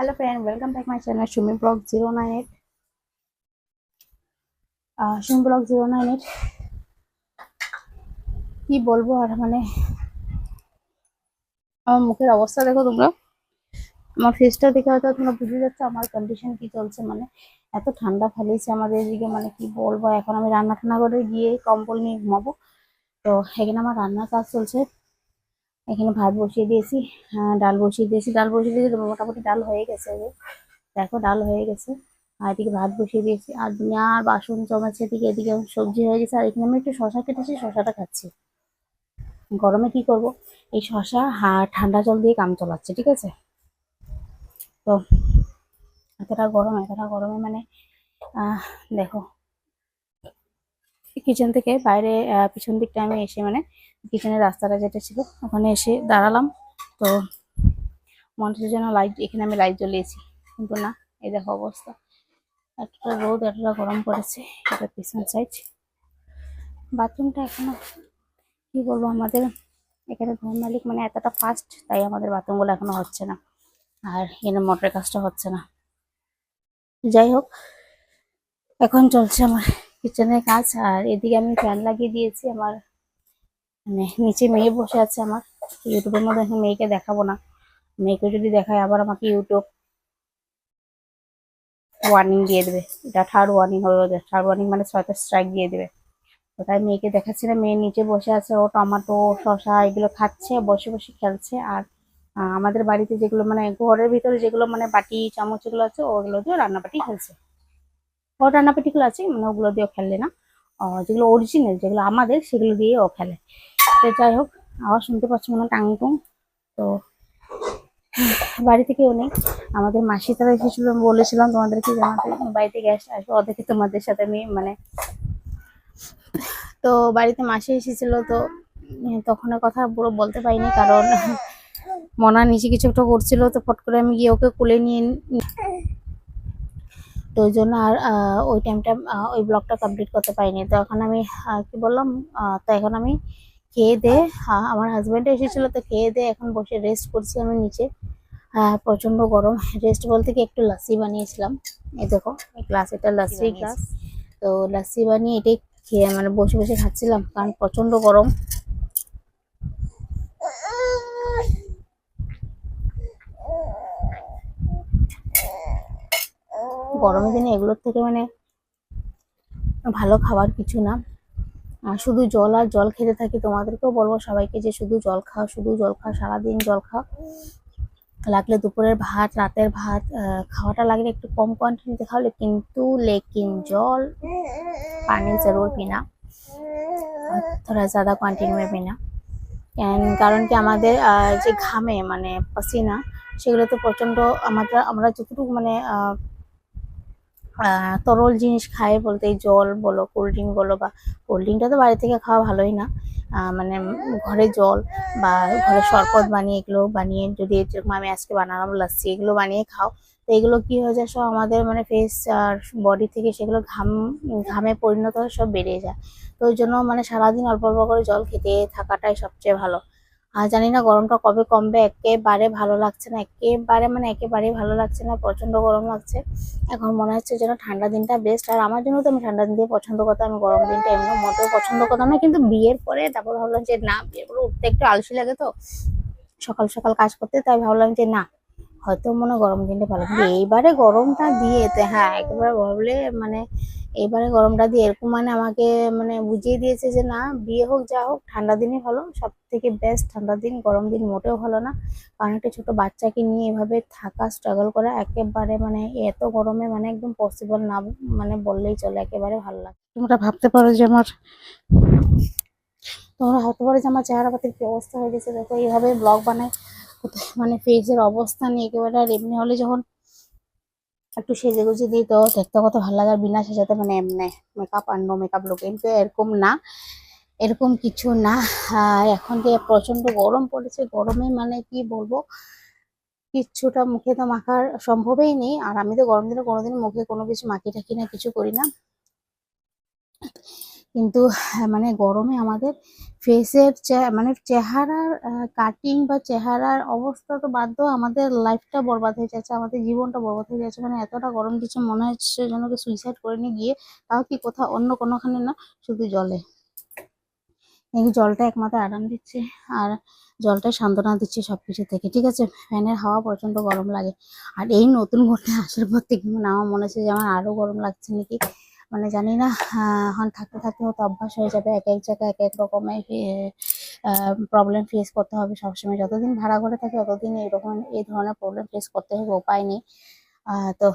Hello friend welcome back my channel Sumi blog zero nine eight Sumi blog zero nine eight কি বলব আর মানে আমার মুখের অবস্থা দেখো তোমরা। আমার ফেসটা দেখে হয়তো তোমরা বুঝে যাচ্ছে আমার কন্ডিশন কি চলছে। মানে এত ঠান্ডা ফেলেছে আমাদের এদিকে মানে কি বলব, এখন আমি রান্না টান্না করে গিয়ে কম্বল নিয়ে ঘুমাবো। তো এখানে আমার রান্নার কাজ চলছে। এখানে ভাত বসিয়ে দিয়েছি হ্যাঁ ডাল বসিয়ে দিয়েছি। ডাল বসিয়ে দিয়েছি মোটামুটি ডাল হয়ে গেছে দেখো, ডাল হয়ে গেছে। আর এদিকে ভাত বসিয়ে দিয়েছি। আর আর বাসন জমেছে এদিকে এদিকে সবজি হয়ে গেছে। আর এখানে আমি একটু শশা কেটেছি, শশাটা খাচ্ছি। গরমে কি করব? এই শশা আর ঠান্ডা জল দিয়ে কাম চলাচ্ছে, ঠিক আছে? তো, এতটা গরম, এতটা গরমে মানে দেখো কিচেন থেকে বাইরে পিছন দিকটা আমি এসে মানে কিচেনের রাস্তাটা যেটা ছিল, ওখানে এসে দাঁড়ালাম। তো মনে জন্য লাইট এখানে আমি লাইট জ্বলিয়েছি। কিন্তু না, এই দেখো অবস্থা। এতটা রোদ, এতটা গরম পড়েছে, এটা পিছন সাইড বাথরুমটা এখনও, কি বলব আমাদের, এখানে ঘর মালিক মানে এতটা ফাস্ট তাই আমাদের বাথরুমগুলো এখনও হচ্ছে না। আর এখানে মোটরের কাজটা হচ্ছে না। যাই হোক, এখন চলছে আমার কিচেনের কাজ, আর এদিকে আমি ফ্যান লাগিয়ে দিয়েছি আমার মানে নিচে মেয়ে বসে আছে আমার। ইউটিউবের মধ্যে এখন মেয়েকে দেখাবো না। মেয়েকে যদি দেখায়, আবার আমাকে ইউটিউব ওয়ার্নিং দিয়ে দেবে। এটা থার্ড ওয়ার্নিং হবে ওদের থার্ড ওয়ার্নিং মানে ছয়টা স্ট্রাইক দিয়ে দেবে। তো তাই মেয়েকে দেখাচ্ছি না। মেয়ে নিচে বসে আছে, ও টমেটো, শসা এগুলো খাচ্ছে, বসে বসে খেলছে। আর আমাদের বাড়িতে যেগুলো মানে ঘরের ভিতরে যেগুলো মানে বাটি, চামচ এগুলো আছে, ওগুলো দিয়ে রান্নাবাটি খেলছে। ওর রান্নাবাটিগুলো আছে মানে ওগুলো দিয়েও খেললে না। যেগুলো অরিজিনাল যেগুলো আমাদের সেগুলো দিয়ে ও খেলে। তো যাই হোক আওয়াজ শুনতে পাচ্ছি মনে টাং টুং তো বাড়ি থেকেও নেই। আমাদের মাসি তারা এসেছিল আমি বলেছিলাম তোমাদেরকে যে আমাদের বাড়িতে গ্যাস আসবে ওদেরকে তোমাদের সাথে আমি মানে তো বাড়িতে মাসি এসেছিল তো উম, তখনের কথা পুরো বলতে পারিনি কারণ মনা নিচে কিছু একটা করছিল তো ফট করে আমি গিয়ে ওকে কোলে নিয়ে তো ওই জন্য আর ওই টাইমটা ওই ব্লগটা কমপ্লিট করতে পারিনি। তো এখন আমি কি বললাম? তো এখন আমি খেয়ে দে আমার হাজব্যান্ড এসেছিল তো খেয়ে দে এখন বসে রেস্ট করছি আমি নিচে। প্রচণ্ড গরম। রেস্ট বলতে কি একটু লাসি বানিয়েছিলাম। এই দেখো এই গ্লাস এটা লাসি গ্লাস তো লাসি বানিয়ে এটাই খেয়ে মানে বসে বসে খাচ্ছিলাম কারণ প্রচণ্ড গরম। গরমের দিনে এগুলোর থেকে মানে ভালো খাবার কিছু না। শুধু জল আর জল খেতে থাকি, তোমাদেরকেও বলব সবাইকে যে শুধু জল খাও, শুধু জল খাও, সারাদিন জল খাও। লাগলে দুপুরের ভাত, রাতের ভাত খাওয়াটা লাগলে একটু কম কোয়ান্টিটিতে খাওয়ালে কিন্তু লেকিন জল, পানি জরুর পিনা থোড়া জাদা কোয়ান্টিটি মে পিনা কারণ কি আমাদের যে ঘামে মানে পাসিনা, সেগুলোতে প্রচণ্ড আমাদের, আমরা যতটুকু মানে তরল জিনিস খায় বলতে জল বলো কোল্ড ড্রিঙ্ক বলো বা কোল্ড ড্রিঙ্কটা তো বাড়ি থেকে খাওয়া ভালোই না। মানে ঘরে জল বা ঘরে শরবত বানিয়ে এগুলো বানিয়ে যদি যেরকম আমি আজকে বানালাম লাচ্ছি, এগুলো বানিয়ে খাও। তো এগুলো কি হয়ে যায় সব আমাদের মানে ফেস আর বডি থেকে সেগুলো ঘাম, ঘামে পরিণত হয়ে সব বেড়ে যায়। তো ওই জন্য মানে সারাদিন অল্প অল্প করে জল খেতে থাকাটাই সবচেয়ে ভালো। জানি না গরমটা কবে কমবে, একেবারে ভালো লাগছে না, একেবারে মানে একেবারেই ভালো লাগছে না প্রচণ্ড গরম লাগছে। এখন মনে হচ্ছে যেন ঠান্ডা দিনটা বেস্ট আর আমার জন্য তো আমি ঠান্ডা দিন দিয়ে পছন্দ করতাম, আমি গরম দিনটা এমনি মতো পছন্দ করতাম না, কিন্তু বিয়ের পরে তারপর ভাবলাম যে না, বিয়ের পরে উঠতে একটু আলসি লাগে তো, সকাল সকাল কাজ করতে, তাই ভাবলাম যে না হয়তো মনে গরম দিনটা ভালো। কিন্তু এইবারে গরমটা দিয়ে হ্যাঁ একেবারে ভাবলে মানে এবারে গরমটা দিয়ে এরকম মানে আমাকে মানে বুঝিয়ে দিয়েছে যে না, বিয়ে হোক যা হোক, ঠান্ডা দিনই ভালো। সব থেকে বেস্ট ঠান্ডা দিন, গরম দিন মোটেও ভালো না। কারণ একটা ছোট বাচ্চাকে নিয়ে এভাবে থাকা স্ট্রাগল করা একেবারে মানে এত গরমে মানে একদম পসিবল না মানে বললেই চলে, একেবারে ভালো লাগে। তোমরা ভাবতে পারো যে আমার তোমরা ভাবতে পারো যে আমার চেহারা পাতির কি অবস্থা হয়ে গেছে। দেখো এইভাবে ব্লগ বানাই মানে ফেসের অবস্থা নিয়ে একেবারে আর এমনি হলে যখন একটু সেজে গুজে দিই তো দেখতে কত ভালো লাগে বিনা সেজাতে মানে এমনি মেকআপ আর নো মেকআপ লোক কিন্তু এরকম না, এরকম কিছু না। এখন যে প্রচণ্ড গরম পড়েছে, গরমে মানে কি বলব কিচ্ছুটা মুখে তো মাখার সম্ভবই নেই। আর আমি তো গরম দিনে কোনোদিন মুখে কোনো কিছু মাখি টাকি না কিছু করি না। কিন্তু মানে গরমে আমাদের ফেসের মানে চেহারার কাটিং বা চেহারার অবস্থা তো বাদ দাও আমাদের লাইফটা বরবাদ হয়ে যাচ্ছে, আমাদের জীবনটা বরবাদ হয়ে যাচ্ছে। মানে এতটা গরম দিচ্ছে, মনে হচ্ছে যেন সুইসাইড করে নিয়ে গিয়ে তাও কি কোথাও অন্য কোনোখানে না, শুধু জলে। এই জলটা একমাত্র আরাম দিচ্ছে আর জলটাই সান্ত্বনা দিচ্ছে সবকিছু থেকে, ঠিক আছে? ফ্যানের হাওয়া প্রচণ্ড গরম লাগে। আর এই নতুন ঘরে আসার পর থেকে আমার মনে হচ্ছে যে আমার আরও গরম লাগছে নাকি? মানে জানি না এখন থাকতে থাকতে হয়তো অভ্যাস হয়ে যাবে, এক এক জায়গায় এক এক রকমের প্রবলেম ফেস করতে হবে সবসময়। যতদিন ভাড়া ঘরে থাকে, ততদিন এরকম এই ধরনের প্রবলেম ফেস করতে হবে, উপায় নেই। তো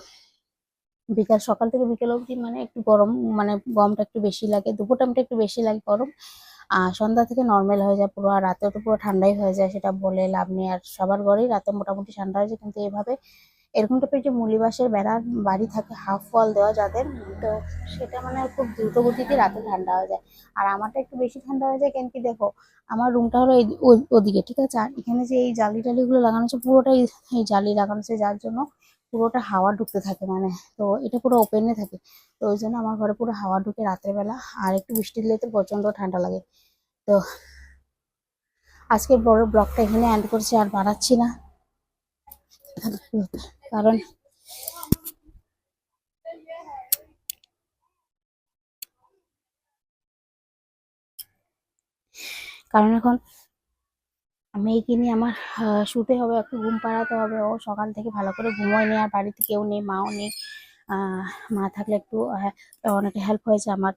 বিকাল, সকাল থেকে বিকেল অবধি মানে একটু গরম মানে গরমটা একটু বেশি লাগে, দুপুর টাইমটা একটু বেশি লাগে গরম। আর সন্ধ্যা থেকে নর্মাল হয়ে যায় পুরো, আর রাতেও তো পুরো ঠান্ডাই হয়ে যায়, সেটা বলে লাভ নেই। আর সবার ঘরেই রাতে মোটামুটি ঠান্ডা হয়ে যায়, কিন্তু এভাবে এরকম টাইপের যে মুলিবাসের বেড়ার বাড়ি থাকে হাফ ওয়াল দেওয়া যাদের, তো সেটা মানে খুব দ্রুত গতিতে রাতে ঠান্ডা হয়ে যায়। আর আমারটা একটু বেশি ঠান্ডা হয়ে যায়, কেন কি দেখো, আমার রুমটা হলো ওদিকে, ঠিক আছে? আর এখানে যে এই জালি টালিগুলো লাগানো আছে, পুরোটাই এই জালি লাগানো আছে, যার জন্য পুরোটা হাওয়া ঢুকতে থাকে মানে তো এটা পুরো ওপেনে থাকে। তো ওই জন্য আমার ঘরে পুরো হাওয়া ঢুকে রাত্রেবেলা, আর একটু বৃষ্টি দিলে তো প্রচণ্ড ঠান্ডা লাগে। তো আজকে বড় ব্লগটা এখানে অ্যান্ড করছি, আর বাড়াচ্ছি না। কারণ কারণ এখন মেয়েকে নিয়ে আমার শুতে হবে, একটু ঘুম পাড়াতে হবে। ও সকাল থেকে ভালো করে ঘুমোয় নেই আর বাড়িতে কেউ নেই, মাও নেই। মা থাকলে একটু অনেকটা হেল্প হয়েছে আমার।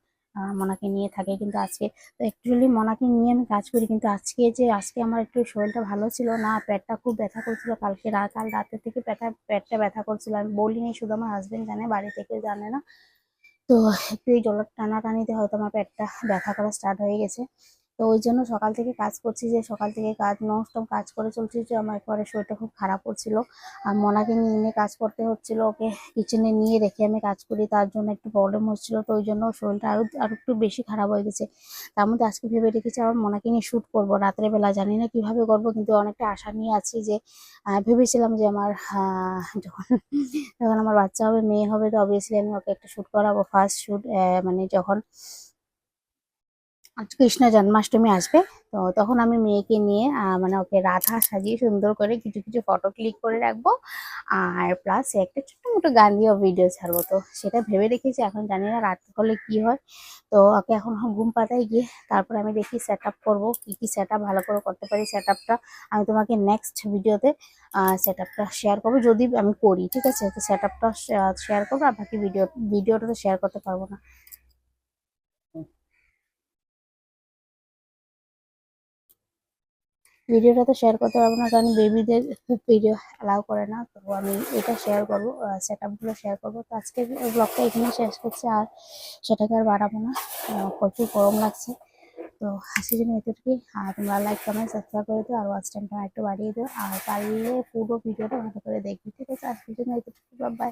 মনাকে নিয়ে থাকে। কিন্তু আজকে তো অ্যাকচুয়ালি মনাকে নিয়ে আমি কাজ করি। কিন্তু আজকে যে, আজকে আমার একটু শরীরটা ভালো ছিল না, পেটটা খুব ব্যথা করছিল। কালকে রাত কাল রাতের থেকে পেটটা পেটটা ব্যথা করছিল। আমি বলিনি শুধু আমার হাজব্যান্ড জানে, বাড়ি থেকে জানে না। তো একটু এই জলের টানাটানিতে হয়তো আমার পেটটা ব্যথা করা স্টার্ট হয়ে গেছে। তো ওই জন্য সকাল থেকে কাজ করছি যে সকাল থেকে কাজ ননস্টপ কাজ করে চলছি যে আমার একবারে শরীরটা খুব খারাপ হচ্ছিল আর মনাকে নিয়ে নিয়ে কাজ করতে হচ্ছিল, ওকে কিচেনে নিয়ে রেখে আমি কাজ করি, তার জন্য একটু প্রবলেম হচ্ছিল, তো ওই জন্য শরীরটা আরও আরও একটু বেশি খারাপ হয়ে গেছে। তার মধ্যে আজকে ভেবে রেখেছি আমার মনাকে নিয়ে শ্যুট করব রাত্রে বেলা, জানি না কীভাবে করব, কিন্তু অনেকটা আশা নিয়ে আছি যে ভেবেছিলাম যে আমার যখন যখন আমার বাচ্চা হবে, মেয়ে হবে, তো অবভিয়াসলি আমি ওকে একটা শ্যুট করাবো। ফার্স্ট শ্যুট মানে যখন কৃষ্ণ জন্মাষ্টমী আসবে, তো তখন আমি মেয়েকে নিয়ে মানে ওকে রাধা সাজিয়ে সুন্দর করে কিছু কিছু ফটো ক্লিক করে রাখব। আর প্লাস একটা ছোট্ট মোটো গান দিয়ে ভিডিও ছাড়বো, তো সেটা ভেবে রেখেছি, এখন জানি না রাত হলে কি হয়। তো ওকে এখন ঘুম পাতায় গিয়ে তারপর আমি দেখি সেট আপ করব, কি কি সেট আপ ভালো করে করতে পারি সেট আপটা আমি তোমাকে নেক্সট ভিডিওতে সেট আপটা শেয়ার করব, যদি আমি করি, ঠিক আছে? তো সেট আপটা শেয়ার করব, আর বাকি ভিডিও ভিডিওটা তো শেয়ার করতে পারব না। ভিডিওটা তো শেয়ার করতে পারব না, কারণ বেবিদের খুব ভিডিও অ্যালাউ করে না, তো আমি এটা শেয়ার করব সেট আপগুলো শেয়ার করব। তো আজকে ব্লগটা এখানে শেষ করছি, আর সেটাকে আর বাড়াবো না প্রচুর গরম লাগছে। তো হাসির জন্য এতটুকুই, আর তোমরা লাইক কমেন্ট সাবস্ক্রাইব করে দিও, আর ওয়াচ টাইমটা একটু বাড়িয়ে দিও, আর পারলে পুরো ভিডিওটা ভালো করে দেখবে, ঠিক আছে? আজকের জন্য এতটুকু বাই